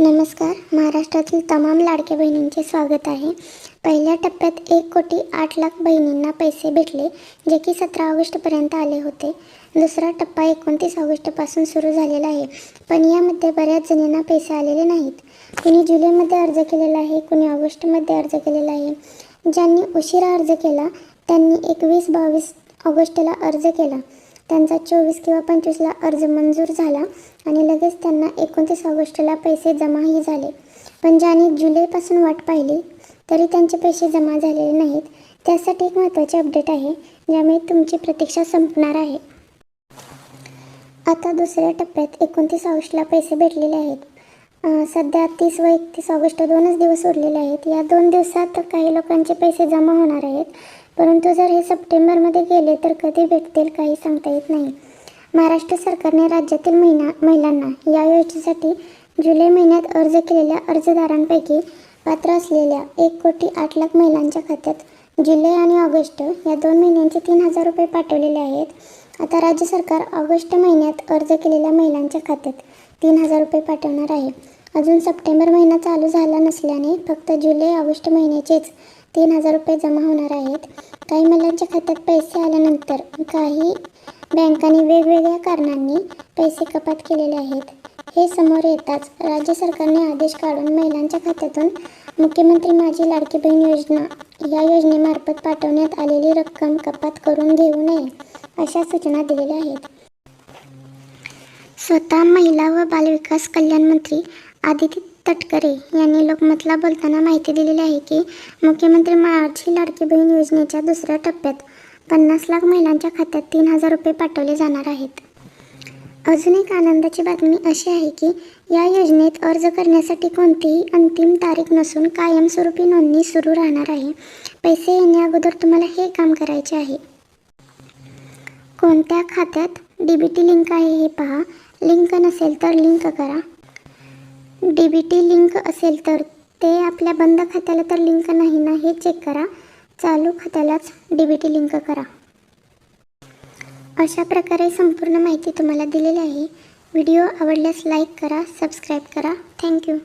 नमस्कार. महाराष्ट्रातील तमाम लाडक्या बहिणींचे स्वागत आहे. पहिल्या टप्प्यात एक कोटी आठ लाख बहिणींना पैसे भेटले जे की सतरा ऑगस्टपर्यंत आले होते. दुसरा टप्पा एकोणतीस ऑगस्टपासून सुरू झालेला आहे पण यामध्ये बऱ्याच जणींना पैसे आलेले नाहीत. कुणी जुलैमध्ये अर्ज केलेला आहे कुणी ऑगस्टमध्ये अर्ज केलेला आहे. ज्यांनी उशिरा अर्ज केला त्यांनी एकवीस बावीस ऑगस्टला अर्ज केला. त्यांचा चोवीस किंवा पंचवीसला अर्ज मंजूर झाला आणि लगेच त्यांना एकोणतीस ऑगस्टला पैसे जमाही झाले. पण ज्यांनी जुलैपासून वाट पाहिली तरी त्यांचे पैसे जमा झालेले नाहीत. त्यासाठी एक महत्त्वाचे अपडेट आहे ज्यामुळे तुमची प्रतीक्षा संपणार आहे. आता दुसऱ्या टप्प्यात एकोणतीस ऑगस्टला पैसे भेटलेले आहेत. सध्या तीस व एकतीस ऑगस्ट दोनच दिवस उरलेले आहेत. या दोन दिवसात काही लोकांचे पैसे जमा होणार आहेत. परंतु जर हे सप्टेंबरमध्ये गेले तर कधी भेटतील काही सांगता येत नाही. महाराष्ट्र सरकारने राज्यातील महिना महिलांना या योजनेसाठी जुलै महिन्यात अर्ज केलेल्या अर्जदारांपैकी पात्र असलेल्या एक कोटी आठ लाख महिलांच्या खात्यात जुलै आणि ऑगस्ट या दोन महिन्यांचे तीन हजार रुपये पाठवलेले आहेत. आता राज्य सरकार ऑगस्ट महिन्यात अर्ज केलेल्या महिलांच्या खात्यात तीन हजार रुपये पाठवणार आहे. अजून सप्टेंबर महिना चालू झाला नसल्याने फक्त जुलै ऑगस्ट महिन्याचेच तीन हजार रुपये जमा होणार आहेत. काही महिलांच्या खात्यात पैसे आल्यानंतर काही बँकांनी वेगवेगळ्या कारणांनी पैसे कपात केलेले आहेत. हे समोर येताच राज्य सरकारने आदेश काढून महिलांच्या खात्यातून मुख्यमंत्री माझी लाडकी बहीण योजना या योजनेमार्फत पाठवण्यात आलेली रक्कम कपात करून घेऊ नये अशा सूचना दिलेल्या आहेत. स्वतः महिला व बालविकास कल्याण मंत्री आदिती तटकरे यांनी लोकमतला बोलताना माहिती दिलेली आहे की मुख्यमंत्री माझी लाडकी बहीण योजनेच्या दुसऱ्या टप्प्यात पन्नास लाख महिलांच्या खात्यात तीन हजार रुपये पाठवले जाणार आहेत. अजून एक आनंदाची बातमी अशी आहे की या योजनेत अर्ज करण्यासाठी कोणतीही अंतिम तारीख नसून कायमस्वरूपी नोंदणी सुरू राहणार आहे. पैसे येण्या अगोदर तुम्हाला हे काम करायचे आहे. कोणत्या खात्यात डी बी टी लिंक आहे हे पहा. लिंक नसेल तर लिंक करा. डी बी टी लिंक असेल तर ते आपल्या बंद खात्याला तर लिंक नाही ना हे चेक करा. चालू खात्यालाच डी बी टी लिंक करा. अशा प्रकारे संपूर्ण माहिती तुम्हाला दिलेली आहे. व्हिडिओ आवडल्यास लाईक करा सबस्क्राईब करा. थँक्यू.